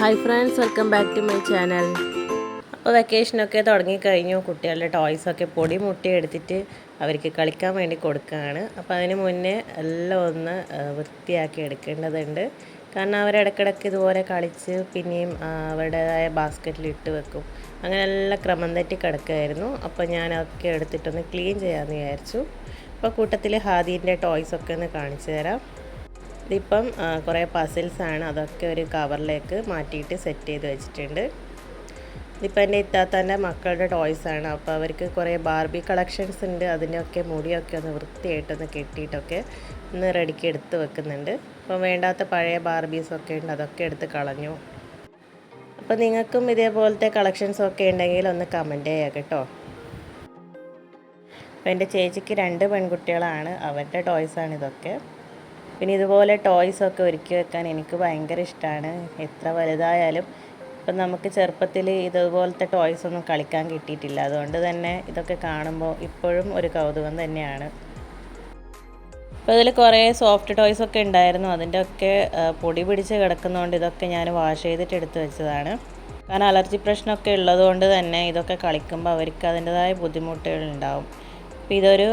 Hi friends welcome back to my channel അപ്പോൾ വെക്കേഷനൊക്കെ തുടങ്ങിക്കഴിഞ്ഞു. കുട്ടികളുടെ ടോയ്സൊക്കെ പൊടി മുട്ടി എടുത്തിട്ട് അവർക്ക് കളിക്കാൻ വേണ്ടി കൊടുക്കുകയാണ്. അപ്പോൾ അതിന് മുന്നേ എല്ലാം ഒന്ന് വൃത്തിയാക്കി എടുക്കേണ്ടതുണ്ട്. കാരണം അവരിടക്കിടക്ക് ഇതുപോലെ കളിച്ച് പിന്നെയും അവരുടേതായ ബാസ്ക്കറ്റിൽ ഇട്ട് വെക്കും. അങ്ങനെ എല്ലാം ക്രമം തെറ്റി കിടക്കുമായിരുന്നു അപ്പോൾ ഞാൻ അതൊക്കെ എടുത്തിട്ടൊന്ന് ക്ലീൻ ചെയ്യാമെന്ന് വിചാരിച്ചു. അപ്പോൾ കൂട്ടത്തിൽ ഹാദീന്റെ ടോയ്സൊക്കെ ഒന്ന് കാണിച്ചു തരാം. ഇതിപ്പം കുറേ പസിൽസാണ് അതൊക്കെ ഒരു കവറിലേക്ക് മാറ്റിയിട്ട് സെറ്റ് ചെയ്ത് വെച്ചിട്ടുണ്ട്. ഇതിപ്പോൾ എന്റെ ഇത്താത്തന്റെ മക്കളുടെ ടോയ്സ് ആണ്. അപ്പോൾ അവർക്ക് കുറേ ബാർബി കളക്ഷൻസ് ഉണ്ട്. അതിന്റെയൊക്കെ മുടിയൊക്കെ ഒന്ന് വൃത്തിയായിട്ടൊന്ന് കെട്ടിയിട്ടൊക്കെ ഒന്ന് റെഡിക്ക് എടുത്ത് വെക്കുന്നുണ്ട്. അപ്പോൾ വേണ്ടാത്ത പഴയ ബാർബീസൊക്കെ ഉണ്ട്. അതൊക്കെ എടുത്ത് കളഞ്ഞു. അപ്പോൾ നിങ്ങൾക്കും ഇതേപോലത്തെ കളക്ഷൻസ് ഒക്കെ ഉണ്ടെങ്കിൽ ഒന്ന് കമന്റ് ചെയ്യുക കേട്ടോ. അപ്പോൾ എന്റെ ചേച്ചിക്ക് രണ്ട് പെൺകുട്ടികളാണ്. അവരുടെ ടോയ്സാണ് ഇതൊക്കെ. പിന്നെ ഇതുപോലെ ടോയ്സ് ഒക്കെ ഒരുക്കി വെക്കാൻ എനിക്ക് ഭയങ്കര ഇഷ്ടമാണ് എത്ര വലുതായാലും. ഇപ്പം നമുക്ക് ചെറുപ്പത്തിൽ ഇതുപോലത്തെ ടോയ്സ് ഒന്നും കളിക്കാൻ കിട്ടിയിട്ടില്ല. അതുകൊണ്ട് തന്നെ ഇതൊക്കെ കാണുമ്പോൾ ഇപ്പോഴും ഒരു കൗതുകം തന്നെയാണ്. അപ്പോൾ ഇതിൽ കുറേ സോഫ്റ്റ് ടോയ്സ് ഒക്കെ ഉണ്ടായിരുന്നു. അതിന്റെ ഒക്കെ പൊടി പിടിച്ച് കിടക്കുന്നതുകൊണ്ട് ഇതൊക്കെ ഞാൻ വാഷ് ചെയ്തിട്ട് എടുത്തു വെച്ചതാണ്. കാരണം അലർജി പ്രശ്നമൊക്കെ ഉള്ളതുകൊണ്ട് തന്നെ ഇതൊക്കെ കളിക്കുമ്പോൾ അവർക്ക് അതിന്റെതായ ബുദ്ധിമുട്ടുകൾ ഉണ്ടാവും. അപ്പോൾ ഇതൊരു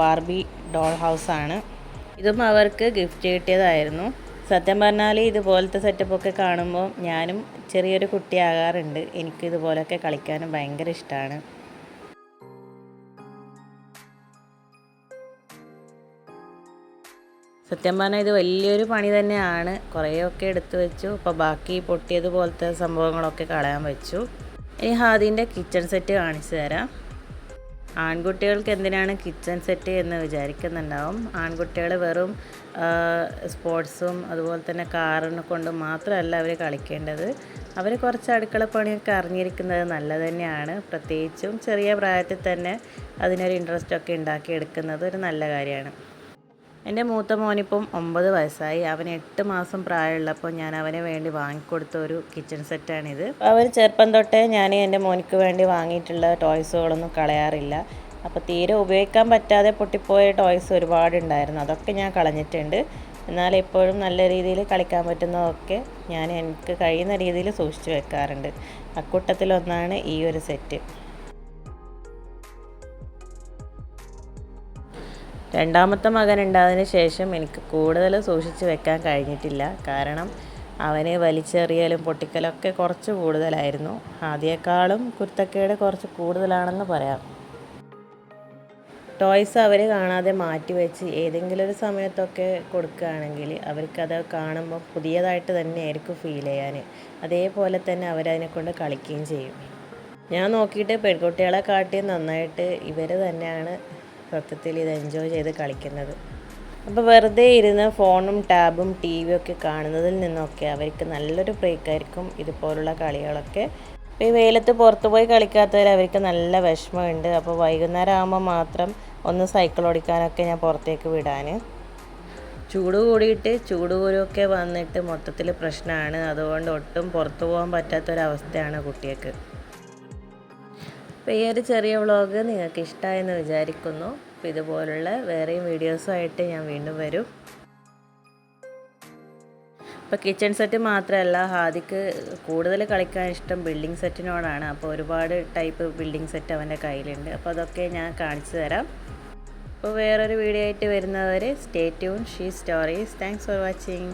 ബാർബി ഡോൾ ഹൗസാണ് ഇതും അവർക്ക് ഗിഫ്റ്റ് കിട്ടിയതായിരുന്നു. സത്യം പറഞ്ഞാൽ ഇതുപോലത്തെ സെറ്റപ്പൊക്കെ കാണുമ്പോൾ ഞാനും ചെറിയൊരു കുട്ടിയാകാറുണ്ട്. എനിക്ക് ഇതുപോലൊക്കെ കളിക്കാനും ഭയങ്കര ഇഷ്ടമാണ് സത്യം പറഞ്ഞാൽ ഇത് വലിയൊരു പണി തന്നെയാണ്. കുറേയൊക്കെ എടുത്തു വെച്ചു. അപ്പോൾ ബാക്കി പൊട്ടിയതുപോലത്തെ സംഭവങ്ങളൊക്കെ കളയാൻ വെച്ചു. ഇനി ഹാദീന്റെ കിച്ചൺ സെറ്റ് കാണിച്ചു തരാം. ആൺകുട്ടികൾക്ക് എന്തിനാണ് കിച്ചൺ സെറ്റ് എന്ന് വിചാരിക്കുന്നുണ്ടാവും. ആൺകുട്ടികൾ വെറും സ്പോർട്സും അതുപോലെ തന്നെ കാറിനെ കൊണ്ട് മാത്രമല്ല അവർ കളിക്കേണ്ടത്. അവർ കുറച്ച് അടുക്കള പണിയൊക്കെ അറിഞ്ഞിരിക്കുന്നത് നല്ലത് തന്നെയാണ്. പ്രത്യേകിച്ചും ചെറിയ പ്രായത്തിൽ തന്നെ അതിനൊരു ഇൻട്രസ്റ്റൊക്കെ ഉണ്ടാക്കിയെടുക്കുന്നത് ഒരു നല്ല കാര്യമാണ്. എന്റെ മൂത്ത മോനിപ്പം ഒമ്പത് വയസ്സായി. അവൻ എട്ട് മാസം പ്രായമുള്ളപ്പോൾ ഞാൻ അവന് വേണ്ടി വാങ്ങിക്കൊടുത്ത ഒരു കിച്ചൺ സെറ്റാണിത്. അവർ ചെറുപ്പം തൊട്ടേ ഞാൻ എന്റെ മോനിക്ക് വേണ്ടി വാങ്ങിയിട്ടുള്ള ടോയ്സുകളൊന്നും കളയാറില്ല. അപ്പോൾ തീരെ ഉപയോഗിക്കാൻ പറ്റാതെ പൊട്ടിപ്പോയ ടോയ്സ് ഒരുപാടുണ്ടായിരുന്നു. അതൊക്കെ ഞാൻ കളഞ്ഞിട്ടുണ്ട്. എന്നാൽ എപ്പോഴും നല്ല രീതിയിൽ കളിക്കാൻ പറ്റുന്നതൊക്കെ ഞാൻ എനിക്ക് കഴിയുന്ന രീതിയിൽ സൂക്ഷിച്ചു വെക്കാറുണ്ട്. അക്കൂട്ടത്തിലൊന്നാണ് ഈ ഒരു സെറ്റ്. രണ്ടാമത്തെ മകൻ ഉണ്ടായതിന് ശേഷം എനിക്ക് കൂടുതൽ സൂക്ഷിച്ച് വെക്കാൻ കഴിഞ്ഞിട്ടില്ല. കാരണം അവന് വലിച്ചെറിയലും പൊട്ടിക്കലൊക്കെ കുറച്ച് കൂടുതലായിരുന്നു. ആദ്യേക്കാളും കുരുത്തക്കേട് കുറച്ച് കൂടുതലാണെന്ന് പറയാം. ടോയ്സ് അവർ കാണാതെ മാറ്റി വെച്ച് ഏതെങ്കിലും ഒരു സമയത്തൊക്കെ കൊടുക്കുകയാണെങ്കിൽ അവർക്കത് കാണുമ്പോൾ പുതിയതായിട്ട് തന്നെ ആയിരിക്കും ഫീൽ ചെയ്യാൻ. അതേപോലെ തന്നെ അവരതിനെ കൊണ്ട് കളിക്കുകയും ചെയ്യും. ഞാൻ നോക്കിയിട്ട് പെൺകുട്ടികളെ കാട്ടി നന്നായിട്ട് ഇവർ തന്നെയാണ് സത്യത്തിൽ ഇത് എൻജോയ് ചെയ്ത് കളിക്കുന്നത്. അപ്പോൾ വെറുതെ ഇരുന്ന് ഫോണും ടാബും ടി വിയും ഒക്കെ കാണുന്നതിൽ നിന്നൊക്കെ അവർക്ക് നല്ലൊരു ബ്രേക്കായിരിക്കും ഇതുപോലുള്ള കളികളൊക്കെ. അപ്പോൾ ഈ വെയിലത്ത് പുറത്തു പോയി കളിക്കാത്തവർ അവർക്ക് നല്ല വിഷമമുണ്ട്. അപ്പോൾ വൈകുന്നേരം ആകുമ്പോൾ മാത്രം ഒന്ന് സൈക്കിൾ ഓടിക്കാനൊക്കെ ഞാൻ പുറത്തേക്ക് വിടാൻ. ചൂട് കൂടിയിട്ട് ചൂട് കുരുവൊക്കെ വന്നിട്ട് മൊത്തത്തിൽ പ്രശ്നമാണ്. അതുകൊണ്ട് ഒട്ടും പുറത്തു പോകാൻ പറ്റാത്തൊരവസ്ഥയാണ് കുട്ടിക്ക് അപ്പോൾ ഈ ഒരു ചെറിയ വ്ളോഗ് നിങ്ങൾക്ക് ഇഷ്ടമായെന്ന് വിചാരിക്കുന്നു. അപ്പോൾ ഇതുപോലുള്ള വേറെയും വീഡിയോസുമായിട്ട് ഞാൻ വീണ്ടും വരും. ഇപ്പോൾ കിച്ചൺ സെറ്റ് മാത്രമല്ല ഹാദിക്ക് കൂടുതൽ കളിക്കാൻ ഇഷ്ടം ബിൽഡിംഗ് സെറ്റിനോടാണ്. അപ്പോൾ ഒരുപാട് ടൈപ്പ് ബിൽഡിംഗ് സെറ്റ് അവന്റെ കയ്യിലുണ്ട്. അപ്പോൾ അതൊക്കെ ഞാൻ കാണിച്ചു തരാം. അപ്പോൾ വേറൊരു വീഡിയോ ആയിട്ട് വരുന്നവർ stay tune she stories. Thanks for watching.